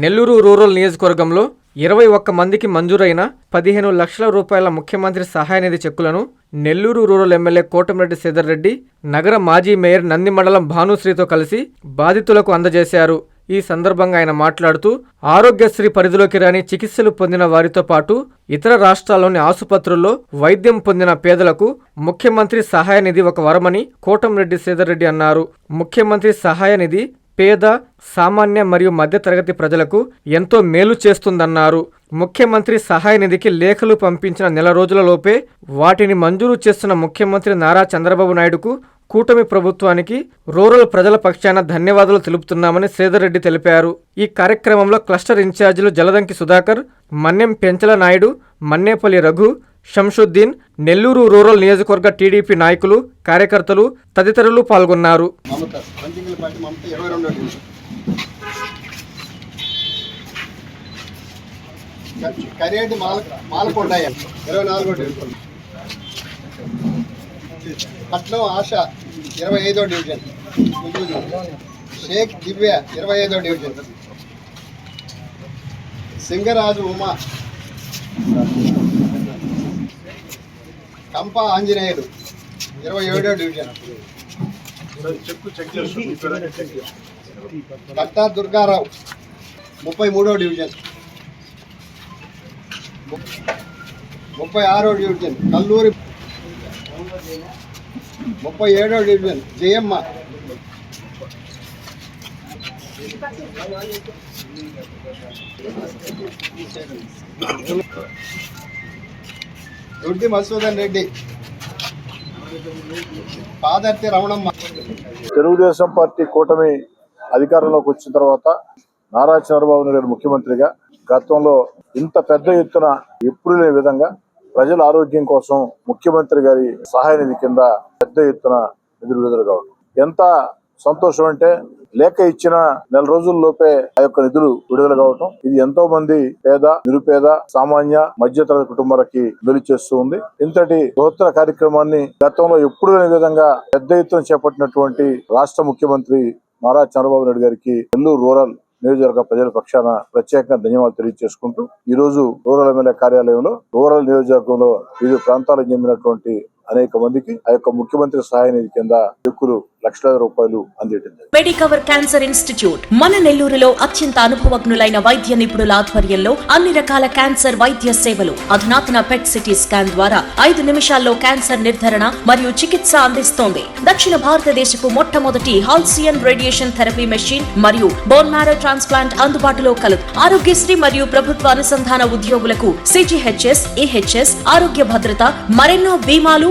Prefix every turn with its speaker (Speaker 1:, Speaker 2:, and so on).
Speaker 1: Nellore rural నియోజకవర్గంలో ఇరవై ఒక్క మందికి మంజూరైన పదిహేను లక్షల రూపాయల ముఖ్యమంత్రి సహాయ నిధి చెక్కులను నెల్లూరు రూరల్ ఎమ్మెల్యే కోటమిరెడ్డి శ్రీధర్ రెడ్డి నగర మాజీ మేయర్ నంది మండలం భానుశ్రీతో కలిసి బాధితులకు అందజేశారు. ఈ సందర్భంగా ఆయన మాట్లాడుతూ ఆరోగ్యశ్రీ పరిధిలోకి రాని చికిత్సలు పొందిన వారితో పాటు ఇతర రాష్ట్రాల్లోని ఆసుపత్రుల్లో వైద్యం పొందిన పేదలకు ముఖ్యమంత్రి సహాయ నిధి ఒక వరమని కోటంరెడ్డి శ్రీధర్ రెడ్డి అన్నారు. ముఖ్యమంత్రి సహాయ నిధి పేద సామాన్య మరియు మధ్యతరగతి ప్రజలకు ఎంతో మేలు చేస్తుందన్నారు. ముఖ్యమంత్రి సహాయ నిధికి లేఖలు పంపించిన నెల రోజులలోపే వాటిని మంజూరు చేస్తున్న ముఖ్యమంత్రి నారా చంద్రబాబు నాయుడుకు కూటమి ప్రభుత్వానికి రూరల్ ప్రజల పక్షాన ధన్యవాదాలు తెలుపుతున్నామని శ్రీధర్ రెడ్డి తెలిపారు. ఈ కార్యక్రమంలో క్లస్టర్ ఇన్ఛార్జీలు జలదంకి సుధాకర్ మన్నెం పెంచల నాయుడు మన్నేపల్లి రఘు షంషుద్దీన్ నెల్లూరు రూరల్ నియోజకవర్గ టీడీపీ నాయకులు కార్యకర్తలు తదితరులు పాల్గొన్నారు.
Speaker 2: పట్నం ఆశ ఇరవై ఐదో డివిజన్. షేక్ దివ్య ఇరవై ఐదో డివిజన్. సింగరాజు ఉమా. కంప ఆంజనేయులు. ఇరవై ఏడో డివిజన్ కట్టా దుర్గారావు ముప్పై మూడో డివిజన్. ముప్పై ఆరో డివిజన్ కల్లూరి. ముప్పై ఏడో డివిజన్ జయమ్మ. దొడ్డి మధుసూదన్ రెడ్డి. పాదర్తి రమణమ్మ.
Speaker 3: తెలుగుదేశం పార్టీ కూటమి అధికారంలోకి వచ్చిన తర్వాత నారా చంద్రబాబు నాయుడు ముఖ్యమంత్రిగా గతంలో ఇంత పెద్ద ఎత్తున ఎప్పుడు లేని విధంగా ప్రజల ఆరోగ్యం కోసం ముఖ్యమంత్రి గారి సహాయ నిధి కింద పెద్ద ఎత్తున నిధులు విడుదల కావడం ఎంత సంతోషం అంటే లేఖ ఇచ్చిన నెల రోజుల్లోపే ఆ యొక్క నిధులు విడుదల కావటం. ఇది ఎంతో మంది పేద నిరుపేద సామాన్య మధ్యతరగతి కుటుంబాలకి వెలు చేస్తూ ఉంది. ఇంతటి బృహత్తర కార్యక్రమాన్ని గతంలో ఎప్పుడు లేని విధంగా పెద్ద ఎత్తున చేపట్టినటువంటి రాష్ట్ర ముఖ్యమంత్రి నారా చంద్రబాబు నాయుడు గారికి నెల్లూరు రూరల్ నియోజకవర్గ ప్రజల పక్షాన ప్రత్యేకంగా ధన్యవాదాలు తెలియజేసుకుంటూ ఈ రోజు రూరల్ ఎమ్మెల్యే కార్యాలయంలో రూరల్ నియోజకవర్గంలో వివిధ ప్రాంతాలకు చెందినటువంటి అనేక మందికి ఆ యొక్క ముఖ్యమంత్రి సహాయ నిధి కింద చెక్కులు లక్షలాది రూపాయలు అందేయటం
Speaker 4: మెడికవర్ క్యాన్సర్ ఇన్స్టిట్యూట్ మన నెల్లూరులో అత్యంత అనుభవజ్ఞులైన వైద్య నిపుణుల ఆధ్వర్యంలో అన్ని రకాల క్యాన్సర్ వైద్య సేవలు అధునాతన పెట్ సిటీ స్కాన్ ద్వారా ఐదు నిమిషాల్లో క్యాన్సర్ నిర్ధారణ మరియు చికిత్స అందిస్తోంది. దక్షిణ భారతదేశపు మొట్టమొదటి హాల్సియన్ రేడియేషన్ థెరపీ మెషిన్ మరియు బోన్ మ్యారో ట్రాన్స్ప్లాంట్ అందుబాటులో కలదు. ఆరోగ్యశ్రీ మరియు ప్రభుత్వ అనుసంధాన ఉద్యోగులకు సిజిహెచ్ఎస్ ఈహెచ్ఎస్ ఆరోగ్య భద్రత మరెన్నో బీమాలు